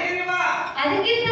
ಏನಿವ? ಅದಕ್ಕಿಂತ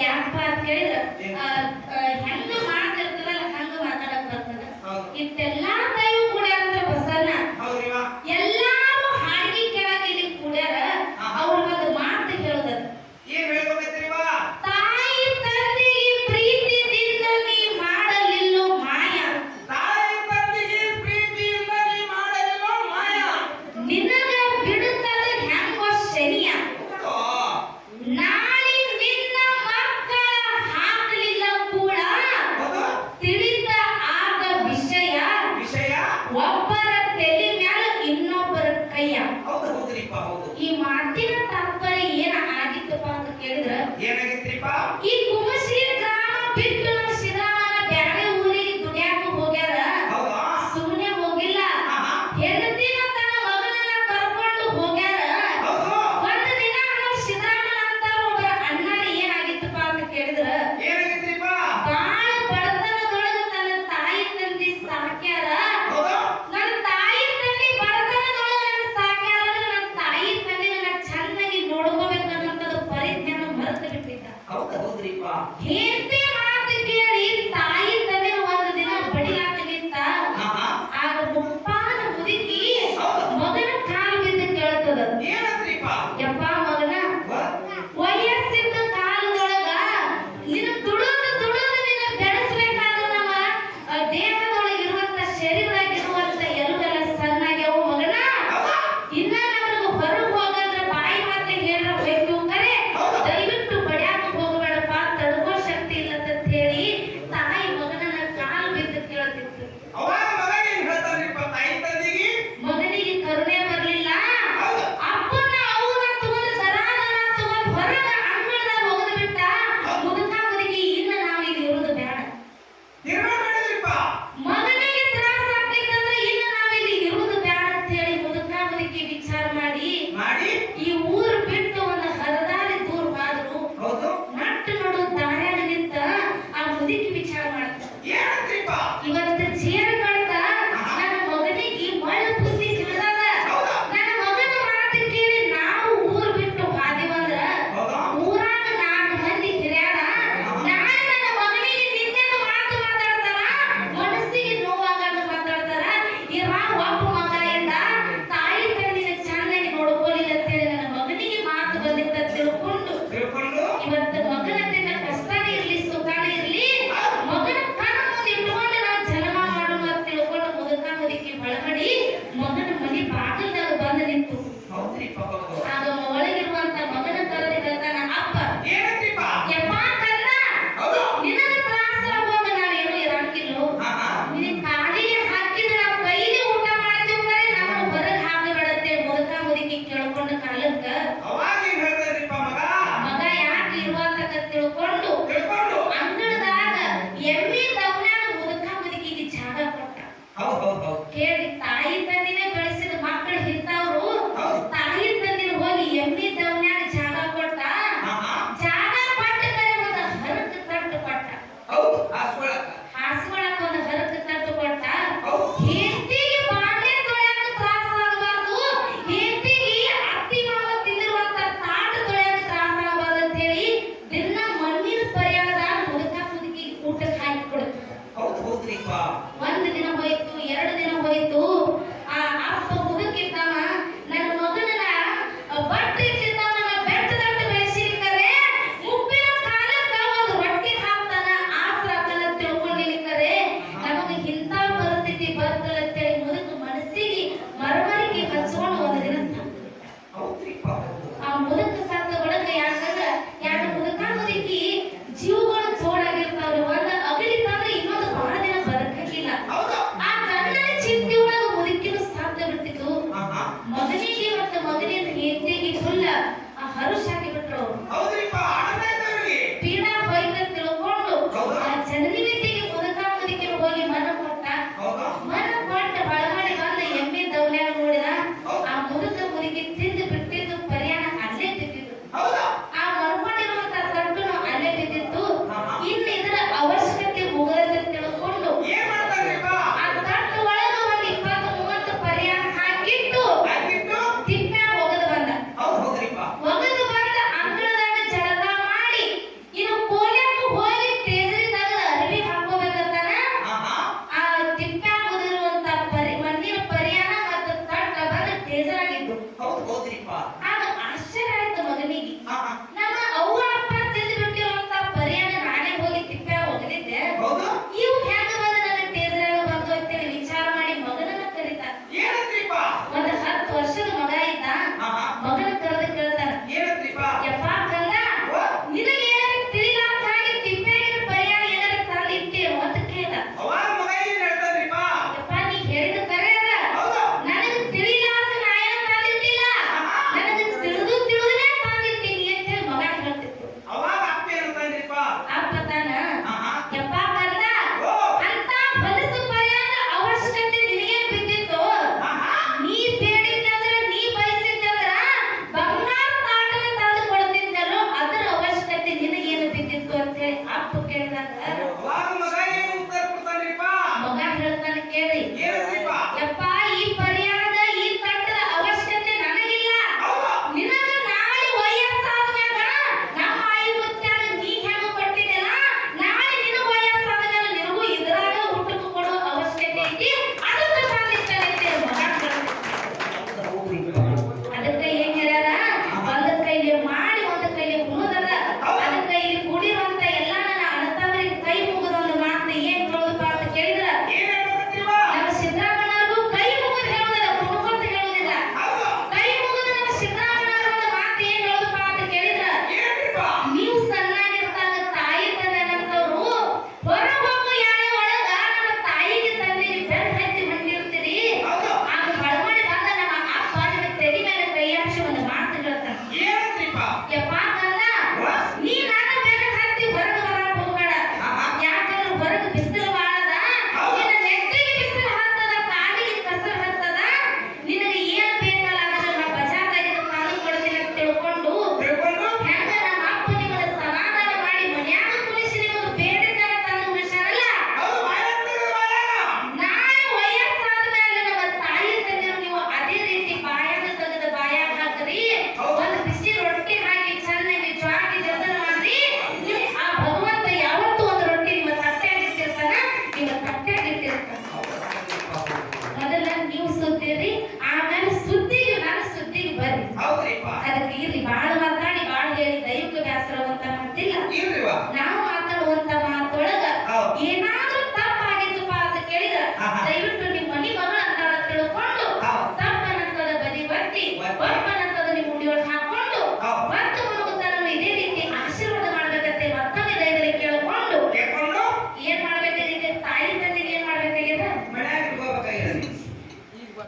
ಯಾಕಪ್ಪ ಅಂತ ಹೇಳಿದ್ರ ಹೆಂಗ ಮಾತಾಡ್ತದಲ್ಲ ಹಂಗ ಮಾತಾಡಕ್ ಬರ್ತದ. ಇಷ್ಟೆಲ್ಲಾ ದೈವ ಕೂಡ್ಯಾರ ಅಂದ್ರ ಬಸನ್ನ ಎಲ್ಲಾರು ಹಾಡಿಗೆ ಕೇಳಕ್ ಇಲ್ಲಿ ಕೂಡ್ಯಾರ ಅವ್ರ ಒಂದು ಮಾತು ಹೇಳದ ತಾಯಿ ಮಾಡಲಿಲ್ಲೋ ಮಾಯಾ. ನಿನ್ನ 你拿我